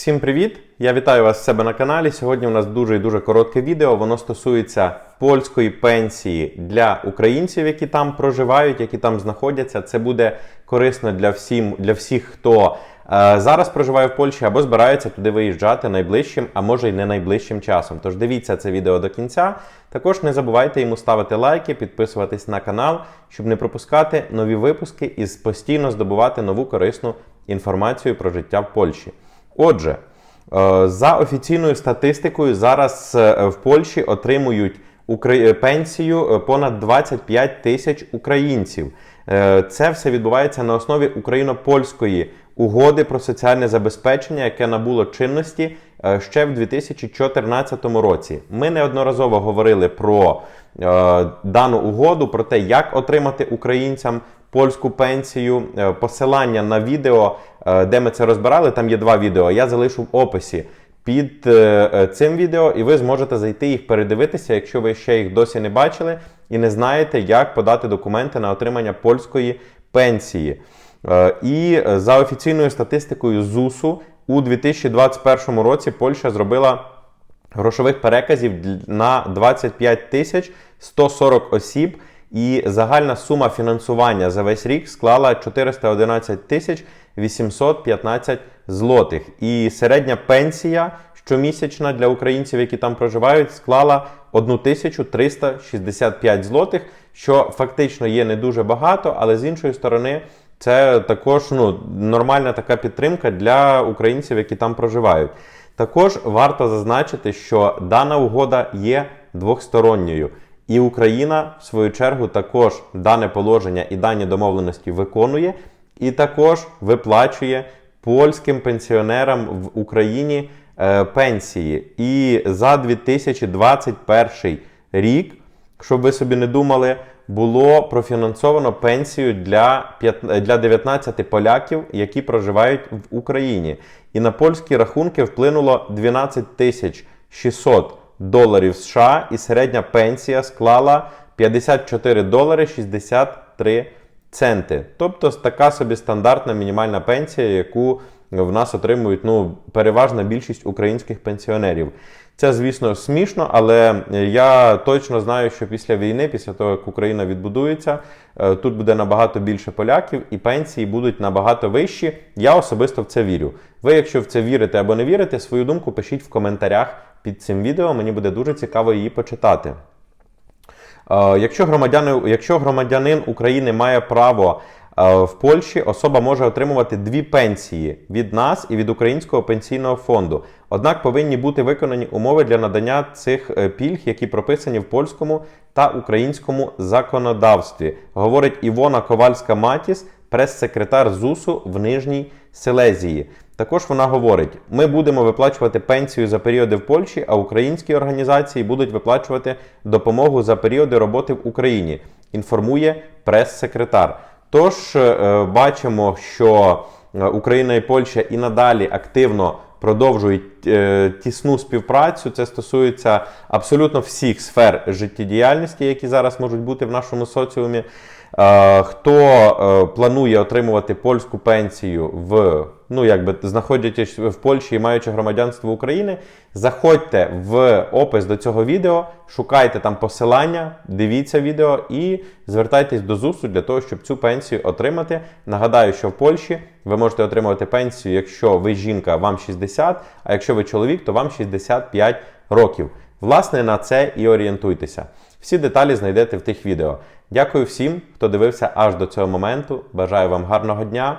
Всім привіт! Я вітаю вас в себе на каналі. Сьогодні у нас дуже і дуже коротке відео. Воно стосується польської пенсії для українців, які там проживають, які там знаходяться. Це буде корисно для всім, для всіх, хто е, зараз проживає в Польщі або збирається туди виїжджати найближчим, а може й не найближчим часом. Тож дивіться це відео до кінця. Також не забувайте йому ставити лайки, підписуватись на канал, щоб не пропускати нові випуски і постійно здобувати нову корисну інформацію про життя в Польщі. Отже, е, за офіційною статистикою, зараз е, в Польщі отримують пенсію е, понад 25 тисяч українців. Це все відбувається на основі україно-польської угоди про соціальне забезпечення, яке набуло чинності ще в 2014 році. Ми неодноразово говорили про дану угоду, про те, як отримати українцям польську пенсію. Е, Посилання на відео, е, де ми це розбирали, там є два відео. Я залишу в описі під е, цим відео, і ви зможете зайти їх передивитися, якщо ви ще їх досі не бачили і не знаєте, як подати документи на отримання польської пенсії. І за офіційною статистикою ЗУСу у 2021 році Польща зробила грошових переказів на 25 тисяч 140 осіб, і загальна сума фінансування за весь рік склала 411 тисяч 815 злотих. І середня пенсія щомісячна для українців, які там проживають, склала 1365 злотих, що фактично є не дуже багато, але з іншої сторони, це також ну, нормальна така підтримка для українців, які там проживають. Також варто зазначити, що дана угода є двохсторонньою. І Україна, в свою чергу, також дане положення і дані домовленості виконує, і також виплачує польським пенсіонерам в Україні е, пенсії. І за 2021 рік, щоб ви собі не думали, було профінансовано пенсію для, п'ят- для 19 поляків, які проживають в Україні. І на польські рахунки вплинуло 12 тисяч 600 доларів США, і середня пенсія склала 54 долари 63 центи. Тобто така собі стандартна мінімальна пенсія, яку в нас отримують ну, переважна більшість українських пенсіонерів. Це, звісно, смішно, але я точно знаю, що після війни, після того, як Україна відбудується, е, тут буде набагато більше поляків і пенсії будуть набагато вищі. Я особисто в це вірю. Ви, якщо в це вірите або не вірите, свою думку пишіть в коментарях під цим відео. Мені буде дуже цікаво її почитати. Е, Якщо, громадяни, якщо громадянин України має право е, в Польщі, особа може отримувати дві пенсії від нас і від Українського пенсійного фонду. Однак повинні бути виконані умови для надання цих е, пільг, які прописані в польському та українському законодавстві, говорить Івона Ковальська-Матіс, прес-секретар ЗУСу в Нижній Силезії. Також вона говорить: ми будемо виплачувати пенсію за періоди в Польщі, а українські організації будуть виплачувати допомогу за періоди роботи в Україні. Інформує прес-секретар. Тож е, бачимо, що е, Україна і Польща і надалі активно продовжують е, тісну співпрацю. Це стосується абсолютно всіх сфер життєдіяльності, які зараз можуть бути в нашому соціумі. Хто планує отримувати польську пенсію в ну якби знаходячись в Польщі і маючи громадянство України, заходьте в опис до цього відео, шукайте там посилання, дивіться відео і звертайтесь до ЗУСу для того, щоб цю пенсію отримати. Нагадаю, що в Польщі ви можете отримувати пенсію, якщо ви жінка, вам 60, а якщо ви чоловік, то вам 65 років. Власне, на це і орієнтуйтеся. Всі деталі знайдете в тих відео. Дякую всім, хто дивився аж до цього моменту. Бажаю вам гарного дня